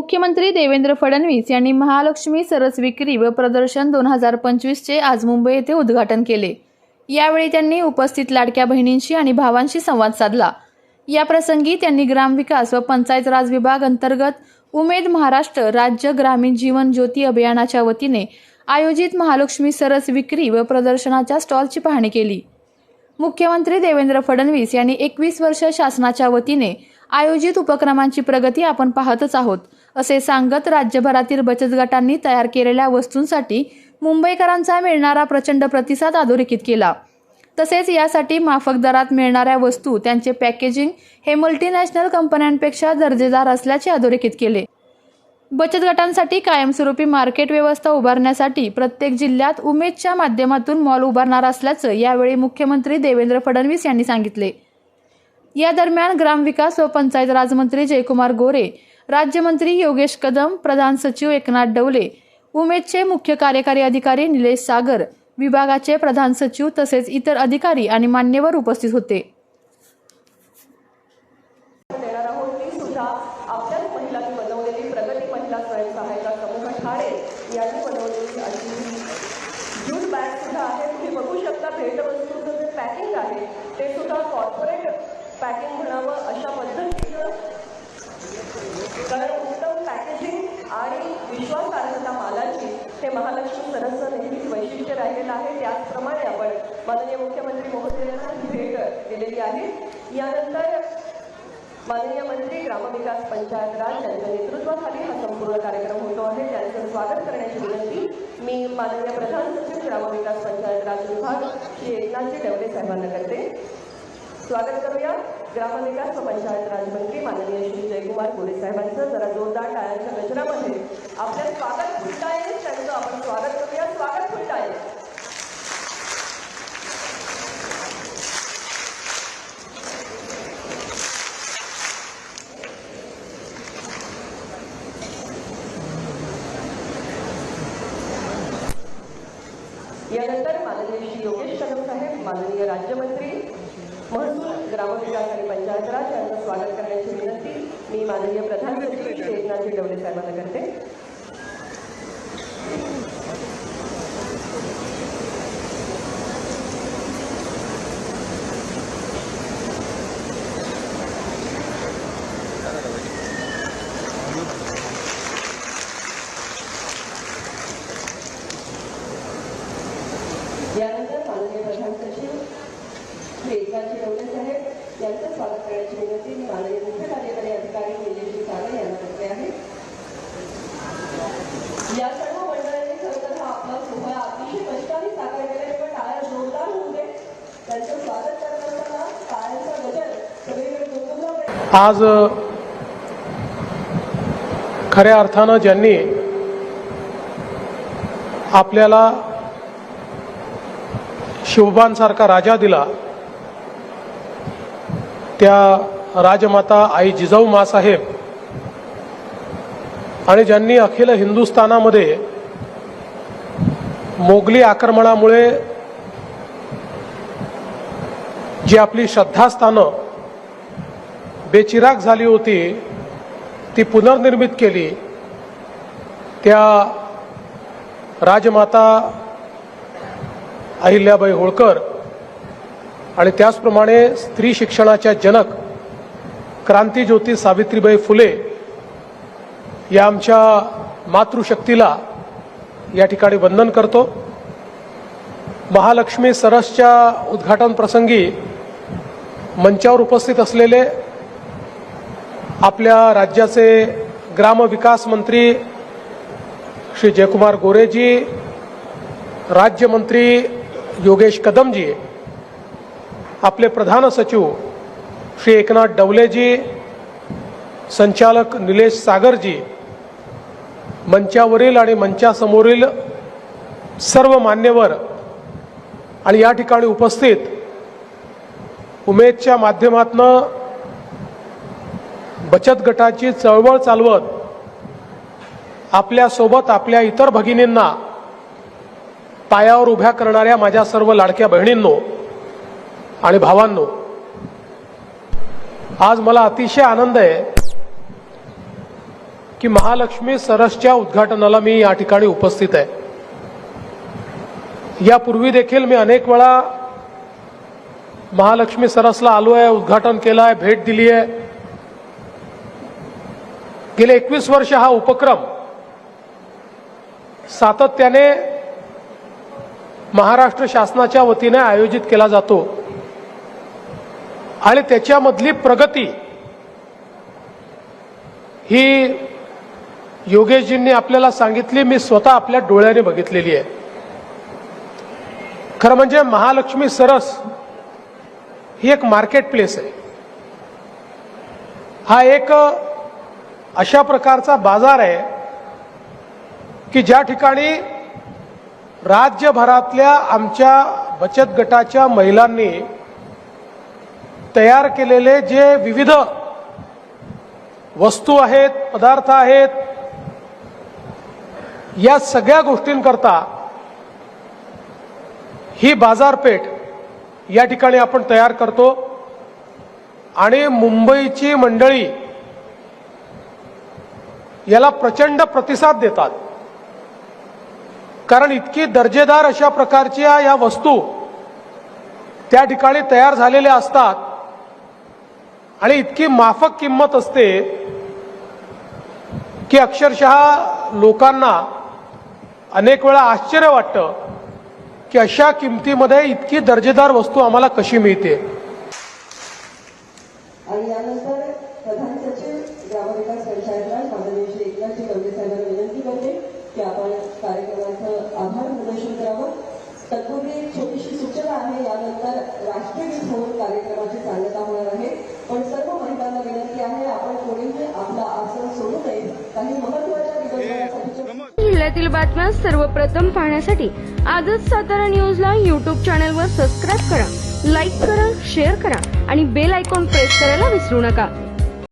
मुख्यमंत्री देवेंद्र फडणवीस यांनी महालक्ष्मी सरस विक्री व प्रदर्शन दोन हजार पंचवीसचे आज मुंबई येथे उद्घाटन केले. यावेळी त्यांनी उपस्थित लाडक्या बहिणींशी आणि भावांशी संवाद साधला. या प्रसंगी त्यांनी ग्रामविकास व पंचायत राज विभाग अंतर्गत उमेद महाराष्ट्र राज्य ग्रामीण जीवन ज्योती अभियानाच्या वतीने आयोजित महालक्ष्मी सरस विक्री व प्रदर्शनाच्या स्टॉलची पाहणी केली. मुख्यमंत्री देवेंद्र फडणवीस यांनी एकवीस वर्ष शासनाच्या वतीने आयोजित उपक्रमांची प्रगती आपण पाहतच आहोत. असे सांगत राज्यभरातील बचत गटांनी तयार केलेल्या वस्तूंसाठी मुंबईकरांचा मिळणारा प्रचंड प्रतिसाद अधोरेखित केला. तसेच यासाठी माफक दरात मिळणाऱ्या वस्तू त्यांचे पॅकेजिंग हे मल्टीनॅशनल कंपन्यांपेक्षा दर्जेदार असल्याचे अधोरेखित केले. बचत गटांसाठी कायमस्वरूपी मार्केट व्यवस्था उभारण्यासाठी प्रत्येक जिल्ह्यात उमेदच्या माध्यमातून मॉल उभारणार असल्याचं यावेळी मुख्यमंत्री देवेंद्र फडणवीस यांनी सांगितले. या दरम्यान ग्रामविकास व पंचायत राजमंत्री जयकुमार गोरे राज्यमंत्री योगेश कदम प्रधान सचिव एकनाथ डवले उमेदचे मुख्य कार्यकारी अधिकारी निलेश सागर विभागाचे प्रधान सचिव तसेच इतर अधिकारी आणि मान्यवर उपस्थित होते. देणार आहोत ती सुद्धा आपल्याच महिलांनी बनवलेली प्रगती महिला स्वयंसहायता समूह ठाणे यांनी बनवलेली ज्यूट बॅग सुद्धा आहे. तुम्ही बघू शकता भेटवस्तूचं जे पॅकिंग आहे ते सुद्धा कॉर्पोरेट पॅकिंग म्हणावं अशा पद्धतीचं कारण उत्तम पॅकेजिंग आणि विश्वासार्हता मालाची हे महालक्ष्मी सरसचं नेहमीच वैशिष्ट्य राहिलेलं आहे. त्याचप्रमाणे आपण माननीय मुख्यमंत्री महोदयांना ही भेट दिलेली आहे. यानंतर माननीय मंत्री ग्रामविकास पंचायत राज यांच्या नेतृत्वाखाली हा संपूर्ण कार्यक्रम होतो आहे. त्यांचं स्वागत करण्याची विनंती मी माननीय प्रधान सचिव ग्रामविकास पंचायत राज विभाग श्री एकनाथजी डवले साहेबांना करते. स्वागत करूया. ग्रामविकास व पंचायत राज मंत्री माननीय श्री जयकुमार गोरे साहेबांचं जरा जोरदार टाळ्यांच्या गजरामध्ये आपलं स्वागत फुलटाळे त्यांचं आपण स्वागत करूया. स्वागत फुलटाळे यानंतर माननीय श्री योगेश कदम साहेब माननीय राज्यमंत्री महसूल ग्रामविकास आणि पंचायत राज यांचं स्वागत करण्याची विनंती मी माननीय प्रधान सचिव श्री एकनाथजी डवले साहेबांना करते. एकनाथजी डवले साहेब. यांचं स्वागत करण्याची विनंती. मी माननीय मुख्य कार्यकारी अधिकारी निलेशजी सागर यांना करते आहे. या सर्व मंडळांनी खरं हा आपला सोहळा अतिशय कष्टाने साकार केला. तेव्हा टाळ्या जोरदार होऊ दे. त्यांचं स्वागत करत असताना टाळ्यांचा गजर सगळीकडे गुंगुमला आज खऱ्या अर्थानं ज्यांनी आपल्याला शिवबांसारखा राजा दिला त्या राजमाता आई जिजाऊ मासाहेब आणि ज्यांनी अखिल हिंदुस्थानामध्ये मोगली आक्रमणामुळे जी आपली श्रद्धास्थानं बेचिराग झाली होती ती पुनर्निर्मित केली त्या राजमाता अहिल्याबाई होळकर आणि त्याचप्रमाणे स्त्री शिक्षणाच्या जनक क्रांतीज्योती सावित्रीबाई फुले या आमच्या मातृशक्तीला या ठिकाणी वंदन करतो. महालक्ष्मी सरसच्या उद्घाटन प्रसंगी मंचावर उपस्थित असलेले आपल्या राज्याचे ग्रामविकास मंत्री श्री जयकुमार गोरेजी राज्यमंत्री योगेश कदमजी आपले प्रधान सचिव श्री एकनाथ डवलेजी संचालक निलेश सागरजी मंचावरील आणि मंचासमोरील सर्व मान्यवर आणि या ठिकाणी उपस्थित उमेदच्या माध्यमातनं बचत गटाची चळवळ चालवत आपल्यासोबत आपल्या इतर भगिनींना पायावर उभ्या करणाऱ्या माझ्या सर्व लाडक्या बहिणींनो आणि भावांनो आज मला अतिशय आनंद आहे की महालक्ष्मी सरसच्या उद्घाटनाला मी या ठिकाणी उपस्थित आहे. यापूर्वी देखील मी अनेक वेळा महालक्ष्मी सरसला आलो आहे उद्घाटन केलं आहे भेट दिली आहे. गेले एकवीस वर्ष हा उपक्रम सातत्याने महाराष्ट्र शासनाच्या वतीने आयोजित केला जातो. आणि त्याच्यामधली प्रगती ही योगेशजींनी आपल्याला सांगितली मी स्वतः आपल्या डोळ्याने बघितलेली आहे. खरं म्हणजे महालक्ष्मी सरस ही एक मार्केट प्लेस आहे. हा एक अशा प्रकारचा बाजार आहे की ज्या ठिकाणी राज्यभरातल्या आमच्या बचत गटाच्या महिलांनी तयार केलेले जे विविध वस्तू आहेत पदार्थ आहेत या सगळ्या गोष्टींकरता ही बाजारपेठ या ठिकाणी आपण तयार करतो. आणि मुंबईची मंडळी याला प्रचंड प्रतिसाद देतात. कारण इतकी दर्जेदार अशा प्रकारच्या या वस्तू त्या ठिकाणी तयार झालेल्या असतात. आणि इतकी माफक किंमत असते की अक्षरशः लोकांना अनेक वेळा आश्चर्य वाटतं की अशा किमतीमध्ये इतकी दर्जेदार वस्तू आम्हाला कशी मिळते. आणि यानंतर प्रधान सचिव ग्रामविकास पंचायत माननीय श्री एकनाथजी कवडे साहेबांना विनंती करते की आपण कार्यक्रमाचं आभार प्रदर्शन करावं तत्पूर्वी एक छोटीशी सूचना आहे यानंतर राष्ट्रगीत होऊन कार्यक्रमाची सांगता होणार आहे पण सर्व महिलांना विनंती आहे आपण कोणीही आपलं आसन सोडू नये. काही महत्त्वाच्या जिल्ह्यातील बातम्या सर्वप्रथम पाहण्यासाठी आजच सातारा न्यूजला यूट्यूब चॅनलवर सबस्क्राईब करा लाईक करा शेअर करा आणि बेल आयकॉन प्रेस करायला विसरू नका.